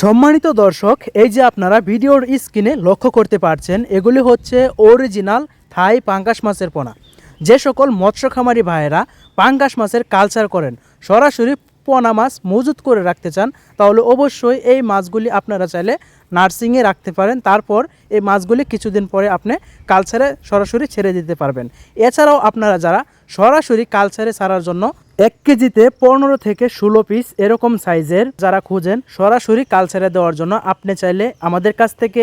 সম্মানিত দর্শক, এই যে আপনারা ভিডিওর স্ক্রিনে লক্ষ্য করতে পারছেন, এগুলি হচ্ছে অরিজিনাল থাই পাঙ্গাস মাছের পোনা। যে সকল মৎস্য খামারি ভাইয়েরা পাঙ্গাস মাছের কালচার করেন, সরাসরি পোনা মাছ মজুত করে রাখতে চান, তাহলে অবশ্যই এই মাছগুলি আপনারা চাইলে নার্সিংয়ে রাখতে পারেন, তারপর এই মাছগুলি কিছুদিন পরে আপনি কালচারে সরাসরি ছেড়ে দিতে পারবেন। এছাড়াও আপনারা যারা সরাসরি কালচারে ছাড়ার জন্য এক কেজিতে পনেরো থেকে ষোলো পিস এরকম সাইজের যারা খুঁজেন, সরাসরি কালচারে দেওয়ার জন্য আপনি চাইলে আমাদের কাছ থেকে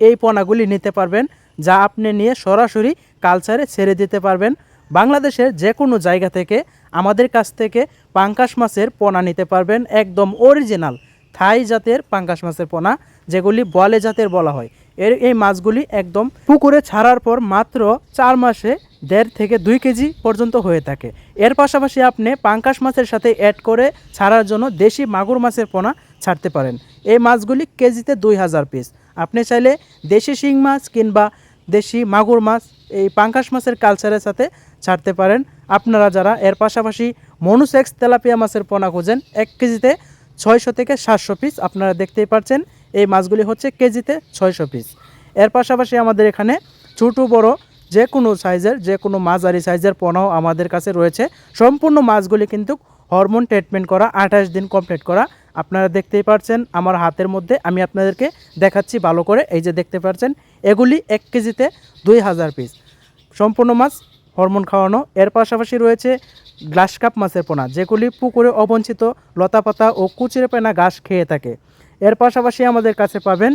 এই পোনাগুলি নিতে পারবেন, যা আপনি নিয়ে সরাসরি কালচারে ছেড়ে দিতে পারবেন। বাংলাদেশের যে কোনো জায়গা থেকে আমাদের কাছ থেকে পাঙ্কাশ মাছের পোনা নিতে পারবেন, একদম অরিজিনাল থাই জাতের পাঙ্কাশ মাছের পোনা, যেগুলি বলে জাতের বলা হয়। এর এই মাছগুলি একদম পুকুরে ছাড়ার পর মাত্র চার মাসে দেড় থেকে দুই কেজি পর্যন্ত হয়ে থাকে। এর পাশাপাশি আপনি পাঙ্কাশ মাছের সাথে অ্যাড করে ছাড়ার জন্য দেশি মাগুর মাছের পোনা ছাড়তে পারেন। এই মাছগুলি কেজিতে দুই হাজার পিস আপনি চাইলে দেশি শিং মাছ কিংবা দেশি মাগুর মাছ, এই পাঙ্কাশ মাছের কালচারের সাথে ছাড়তে পারেন। আপনারা যারা এর পাশাপাশি মনুসেক্স তেলাপিয়া মাছের পোনা খুঁজেন, এক কেজিতে ছয়শো থেকে সাতশো পিস আপনারা দেখতেই পাচ্ছেন এই মাছগুলি হচ্ছে কেজিতে ছয়শো পিস এর পাশাপাশি আমাদের এখানে ছোটো বড় যে কোনো সাইজের যে কোনো মাঝারি সাইজের পোনাও আমাদের কাছে রয়েছে। সম্পূর্ণ মাছগুলি কিন্তু হরমোন ট্রিটমেন্ট করা, আঠাশ দিন কমপ্লিট করা। আপনারা দেখতেই পারছেন আমার হাতের মধ্যে, আমি আপনাদেরকে দেখাচ্ছি ভালো করে। এই যে দেখতে পাচ্ছেন এগুলি এক কেজিতে দুই হাজার পিস সম্পূর্ণ মাছ হরমোন খাওয়ানো। এর পাশাপাশি রয়েছে গ্লাস কাপ মাছের পোনা, যেগুলি পুকুরে অবঞ্চিত লতাপাতা ও কুচিরে পেনা ঘাস খেয়ে থাকে। এর পাশাপাশি আমাদের কাছে পাবেন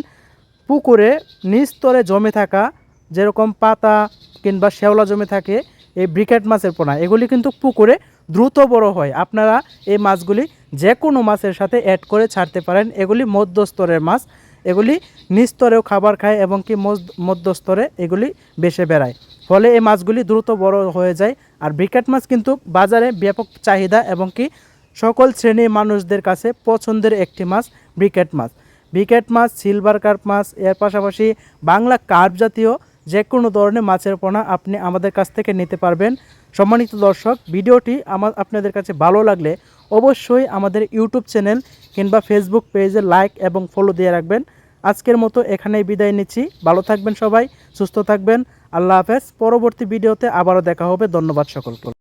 পুকুরে নিস্তরে জমে থাকা যেরকম পাতা কিংবা শ্যাওলা জমে থাকে, এই ব্রিকেট মাছের পোনা, এগুলি কিন্তু পুকুরে দ্রুত বড় হয়। আপনারা এই মাছগুলি যে কোনো মাছের সাথে অ্যাড করে ছাড়তে পারেন। এগুলি মধ্যস্তরের মাছ, এগুলি নিস্তরেও খাবার খায় এবং কি মধ্যস্তরে এগুলি বেসে বেড়ায়। ফলে এই মাছগুলি দ্রুত বড় হয়ে যায়। আর ব্রিকেট মাছ কিন্তু বাজারে ব্যাপক চাহিদা এবং কি সকল শ্রেণির মানুষদের কাছে পছন্দের একটি মাছ, ব্রিকেট মাছ। ব্রিকেট মাছ, সিলভার কার্প মাছ, এর পাশাপাশি বাংলা কার্প জাতীয় যে কোনো ধরনের মাছের পোনা আপনি আমাদের কাছ থেকে নিতে পারবেন। সম্মানিত দর্শক, ভিডিওটি আমার আপনাদের কাছে ভালো লাগলে অবশ্যই আমাদের ইউটিউব চ্যানেল কিংবা ফেসবুক পেজে লাইক এবং ফলো দিয়ে রাখবেন। আজকের মতো এখানেই বিদায় নিচ্ছি। ভালো থাকবেন সবাই, সুস্থ থাকবেন। আল্লাহ হাফেজ। পরবর্তী ভিডিওতে আবারও দেখা হবে। ধন্যবাদ সকলকে।